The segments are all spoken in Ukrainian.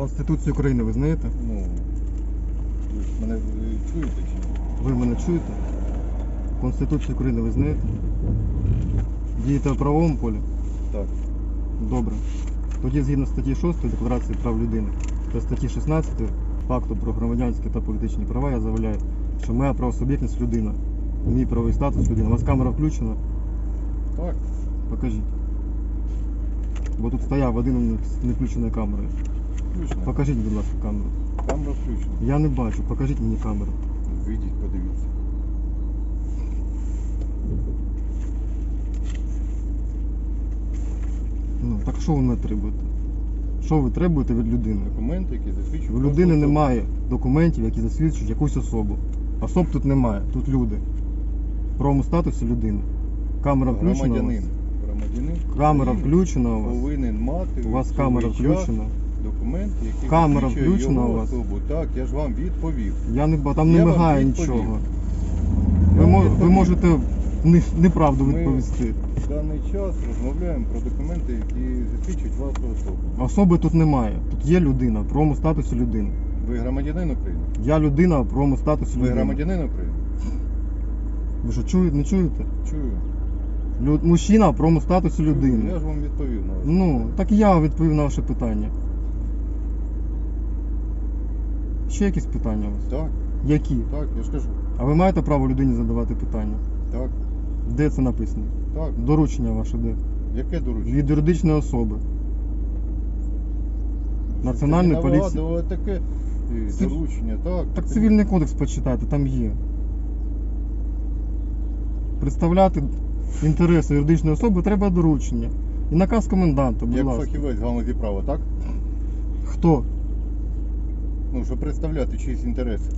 Конституцію України ви знаєте? Ну, ви ж мене е, чуєте чи ні? Ви мене чуєте? Конституцію України ви знаєте? Дієте в правовому полі? Так. Добре. Тоді згідно статті 6 Декларації прав людини та статті 16 Пакту про громадянські та політичні права я заявляю, що моя правосуб'єктність людина. Мій правовий статус людина. У вас камера включена? Так, Покажіть. Бо тут стояв один з невключеною камерою. Включено. Покажіть, будь ласка, камеру. Камера включена. Я не бачу, покажіть мені камеру. Вийдіть, подивіться. Ну, так що ви мене требуєте? Що ви требуєте від людини? Документи, які засвідчують. У людини особу. немає документів, які засвідчують якусь особу. Особ тут немає, тут люди. В правому статусі людини. Камера включена. у вас? Громадянин. Громадянин. Камера включена у вас. Повинен мати У вас камера час включена. Документ, який Камера включена його у вас? особу. Так, я ж вам відповів. Я не ба- там не Я вам мигає відповів. нічого. Я Ви, вам мо- ви відповів. можете не- неправду Ми- відповісти. В даний час розмовляємо про документи, які засвідчують вашу особу. Особи тут немає. Тут є людина правому статусі людини. Ви громадянин України? Я людина в правому статусі Ви людини. громадянин України? Ви що чуєте, не чуєте? Чую. Лю- Мужчина правому статусі людини. Я ж вам відповів на ваше Ну, так я відповів на ваше питання. Ще якісь питання у вас? Так, Які? так, я ж кажу. А ви маєте право людині задавати питання? Так, Де це написано? так. Доручення ваше де? Яке доручення? Від юридичної особи. Національної Це поліції. нагадувало таке е, Це- доручення, так. Так цивільний кодекс почитайте, там є. Представляти інтереси юридичної особи треба доручення. І наказ коменданта, будь Як ласка. фахівець галузі права, так? Хто? Ну, щоб представляти чиїсь інтереси.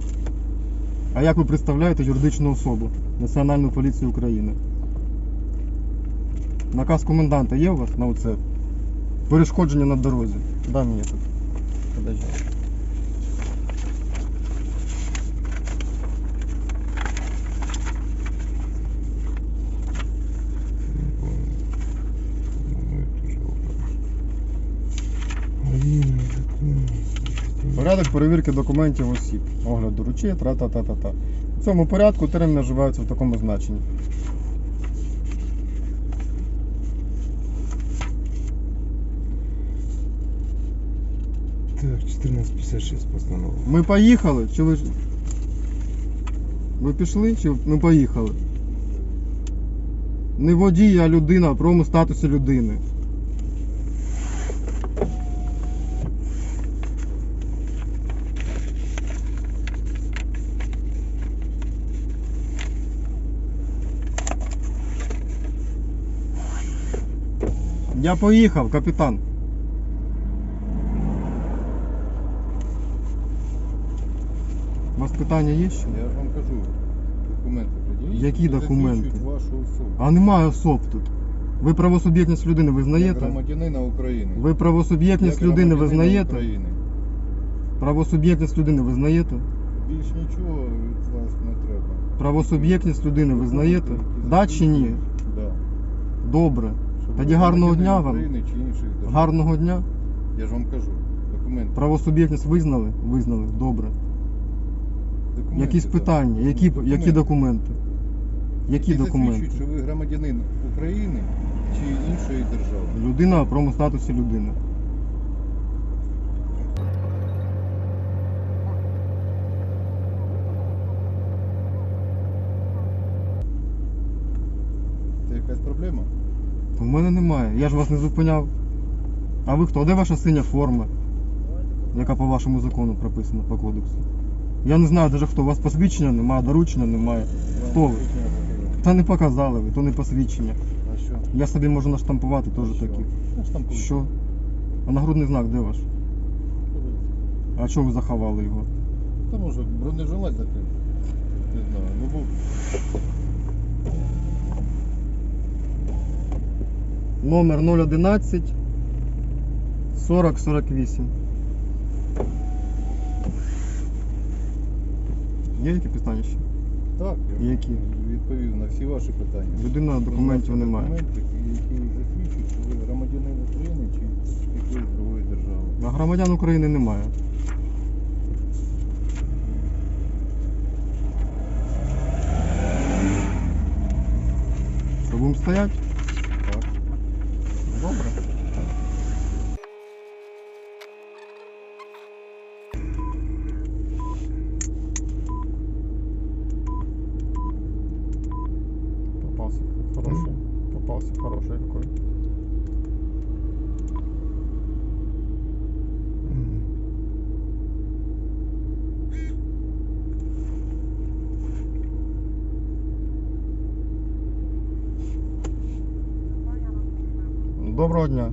А як ви представляєте юридичну особу Національну поліцію України? Наказ коменданта є у вас на оце? Перешкодження на дорозі. Дай мені тут. Подожди. Порядок перевірки документів осіб. Огляд доручі, тра-та-та-та-та. В цьому порядку термін наживається в такому значенні. Так, 1456 постанова. Ми поїхали? Чи ви. Ви пішли чи ми поїхали? Не водій, а людина в правому статусі людини. Я поїхав, капітан. У вас питання є ще? Я ж вам кажу, документи пред'явіть, Які які документи? засвідчують вашу особу. А немає особ тут. Ви правосуб'єктність людини Як визнаєте? громадянина України. Ви правосуб'єктність людини громадянина визнаєте? України. Правосуб'єктність людини визнаєте? Більш нічого від вас не треба. Правосуб'єктність людини визнаєте? Да чи ні? Да. Добре. Тоді гарного дня вам. України чи інших держав. Гарного дня. Я ж вам кажу. Документи. Правосуб'єктність визнали? Визнали. Добре. Документи, Якісь да. питання? Які, Документи. які документи? Які документи? засвідчують, що ви громадянин України чи іншої держави. Людина в правому статусі людини. Це якась проблема? У мене немає. Я ж вас не зупиняв. А ви хто? Де ваша синя форма? Яка по вашому закону прописана по кодексу? Я не знаю навіть хто. У вас посвідчення немає, доручення немає. Хто ви? Та не показали ви, то не посвідчення. А що? Я собі можу наштампувати теж Що? такі. Коли- Що? А нагрудний знак де ваш? А чого ви заховали його? Та може бронежилет закрив. Не знаю, ну був. Номер 011 40 48. Є які питання ще? Так, я Які? відповів на всі ваші питання. Людина документів немає. Документи, які засвідчують, що ви громадянин України чи якоїсь другої держави. А громадян України немає. Що будемо стояти? Добре. Попался. Хороший. Попался. Хороший какой. Доброго дня.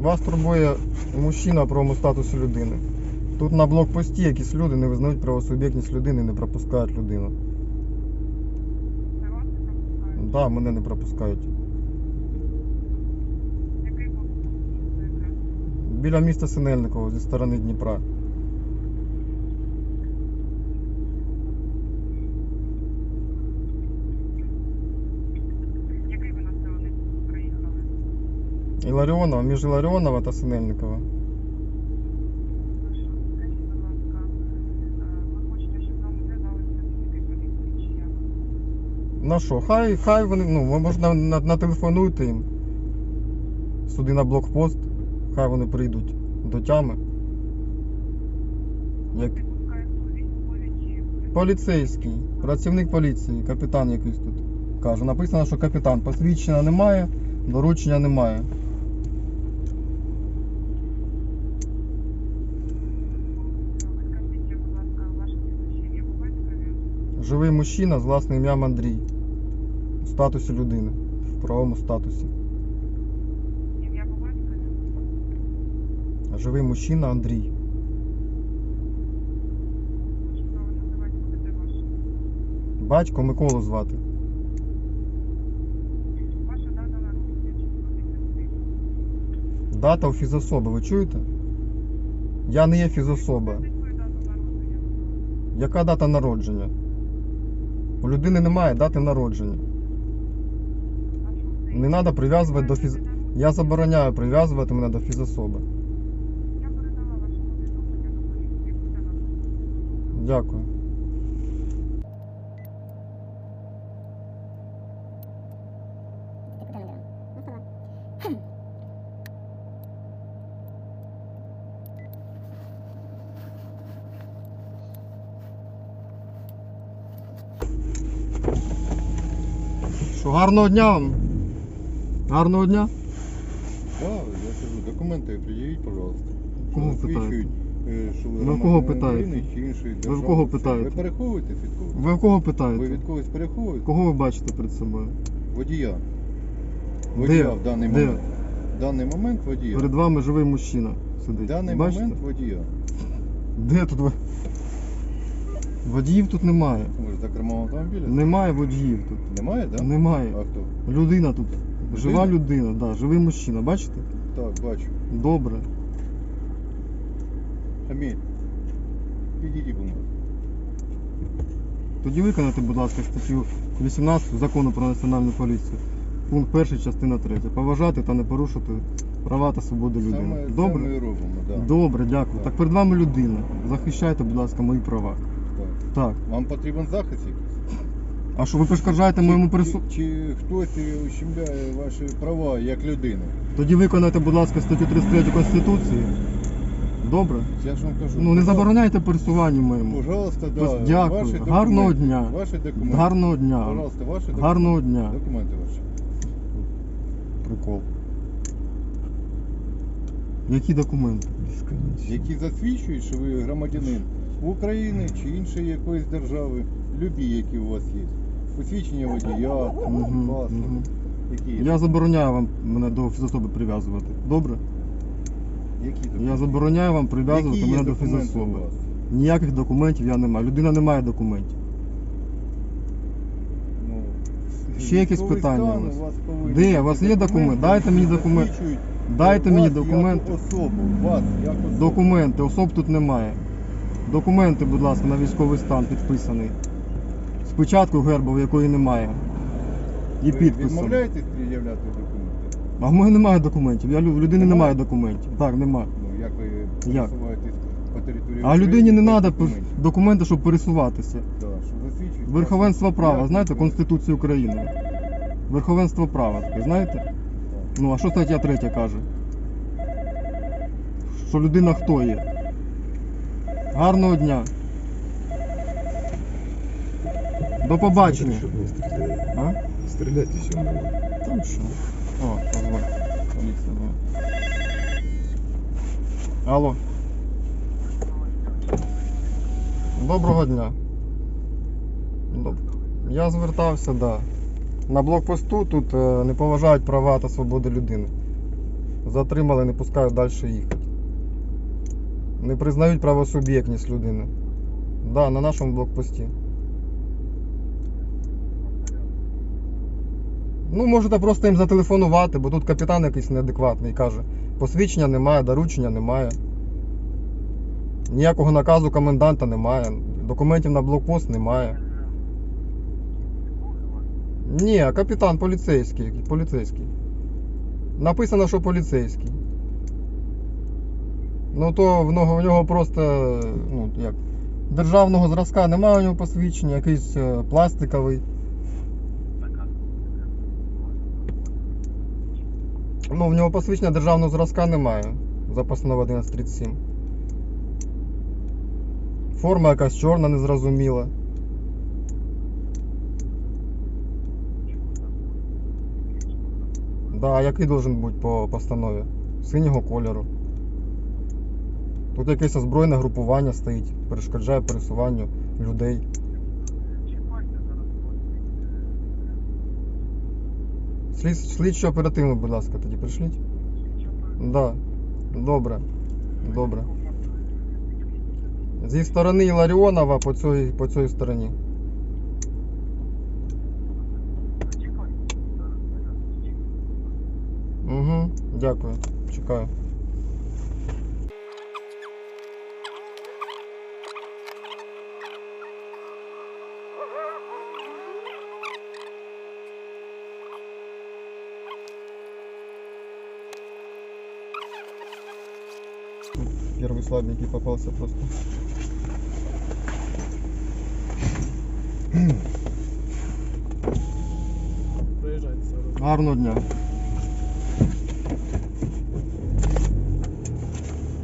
Вас турбує мужчина правому статусі людини. Тут на блокпості якісь люди не визнають правосуб'єктність людини і не пропускають людину. Так, да, мене не пропускають. Біля міста Синельниково зі сторони Дніпра. Який ви населений пункт приїхали? Іларіонова, між Іларіонова та Синельникова. Хорошо. Скажіть, будь ласка, е, ви хочете, щоб працівники поліції чи як? На що? Хай, хай вони, ну, ви можна на, нателефонуйте їм. Сюди на блокпост. Хай вони прийдуть до тями. Як військові чи поліцейський, працівник поліції, капітан якийсь тут. Каже, написано, що капітан. Посвідчення немає, доручення немає. Скажіть, будь ласка, ваше прізвище ім'я по батькові? Живий мужчина з власним ім'ям Андрій. У статусі людини. В правовому статусі. Ім'я по батькові? Живий мужчина Андрій. Батько Миколу звати. Ваша дата народження Дата у фізособи, ви чуєте? Я не є фізособа. Яка дата народження? У людини немає дати народження. Не треба прив'язувати до фіз... Я забороняю прив'язувати мене до фізособи. Я передала ваше повідомлення до поліції. Буде на Дякую. Що, гарного дня вам? Гарного дня? Так, я кажу, документи пред'явіть, пожалуйста. Кого засвідчують, е, що ви Ви в кого питаєте? Ви в кого питаєте? Ви переховуєтесь від когось? Ви в кого Ви питаєте? від когось переховуєте? Кого ви бачите перед собою? Водія. Водія в даний Де? момент. В даний момент водія. Перед вами живий мужчина В сидить. даний Бачите? момент водія. Де тут ви? Водіїв тут немає. Ви ж за кермом автомобіля? Немає водіїв тут. Немає, так? Немає. А хто? Людина тут. Жива Людина? да, живий мужчина, бачите? Так, бачу. Добре. Аміль. Підійди, будь ласка. Тоді виконайте, будь ласка, статтю 18 закону про національну поліцію. Пункт 1, частина 3. Поважати та не порушувати права та свободи людини. Саме це Добре? ми і робимо. Да. Добре, дякую. Так. Так перед вами людина. Захищайте, будь ласка, мої права. Так. Так. Вам потрібен захист якийсь? А що ви перешкоджаєте моєму прису... Чи, чи хтось ущемляє ваші права як людини? Тоді виконайте, будь ласка, статтю 33 Конституції. Добре? Я ж вам кажу. Ну не забороняйте пересуванню моєму. Пожалуйста, да. Ось дякую. Ваші Гарного документи. дня. Ваші документи. Гарного дня. Пожалуйста, ваші документи. Гарного дня. Документи ваші. Прикол. Які документи? Які засвідчують, що ви громадянин України чи іншої якоїсь держави, любі, які у вас є. Посвідчення водія, Мгм, паспорт, мгм. які. Я забороняю вам мене до фізособи прив'язувати. Добре? Які документи? Я забороняю вам прив'язувати Які є мене до документи у фізособи. вас? Ніяких документів я не маю. Людина не має документів. Ну, Ще якісь військовий питання стан у вас? повинен Де? У вас є документ? Дайте мені які документ. засвідчують Дайте мені вас документи. Як особу, вас як особу. Документи, особ тут немає. Документи, будь ласка, на військовий стан підписаний. Печаткою гербовою, якої немає. І Ви підписом. відмовляєтесь пред'являти документи? А в мене немає документів. Я, лю- в людини немає документів. Так, немає. Ну, як ви Як? пересуваєтесь по території А України людині не без треба документів? документи, щоб пересуватися. Да, що засвідчують Верховенство права, діяльність, знаєте, ви- Конституцію України. Верховенство права, таке, знаєте? Ну, а що стаття 3 каже? Що людина хто є? Гарного дня. До побачення. А? Стріляти ще можна. Там що? О, позволь. Поліція. да. Алло. Доброго дня. Я звертався, да. На блокпосту тут е, не поважають права та свободи людини. Затримали, не пускають далі їхати. Не признають правосуб'єктність людини. Да, на нашому блокпості. Ну, можете просто їм зателефонувати, бо тут капітан якийсь неадекватний каже. Посвідчення немає, доручення немає. Ніякого наказу коменданта немає. Документів на блокпост немає. Ні, капітан поліцейський. поліцейський. Написано, що поліцейський. Ну то в нього, в нього просто, ну як, державного зразка немає у нього посвідчення, якийсь е, пластиковий. Ну, в нього посвідчення державного зразка немає. Запасного 1137. Форма якась чорна, незрозуміла. Да, який должен бути по постанові? Синього кольору. Тут якесь озброєне групування стоїть, перешкоджає пересуванню людей. Слідчо оперативно, будь ласка, тоді пришліть. Да. Добре. Добре. Зі сторони Ларіонова по цій, по цій стороні. Угу, дякую. Чекаю. Первый слабенький попался просто. Зараз. Гарного дня.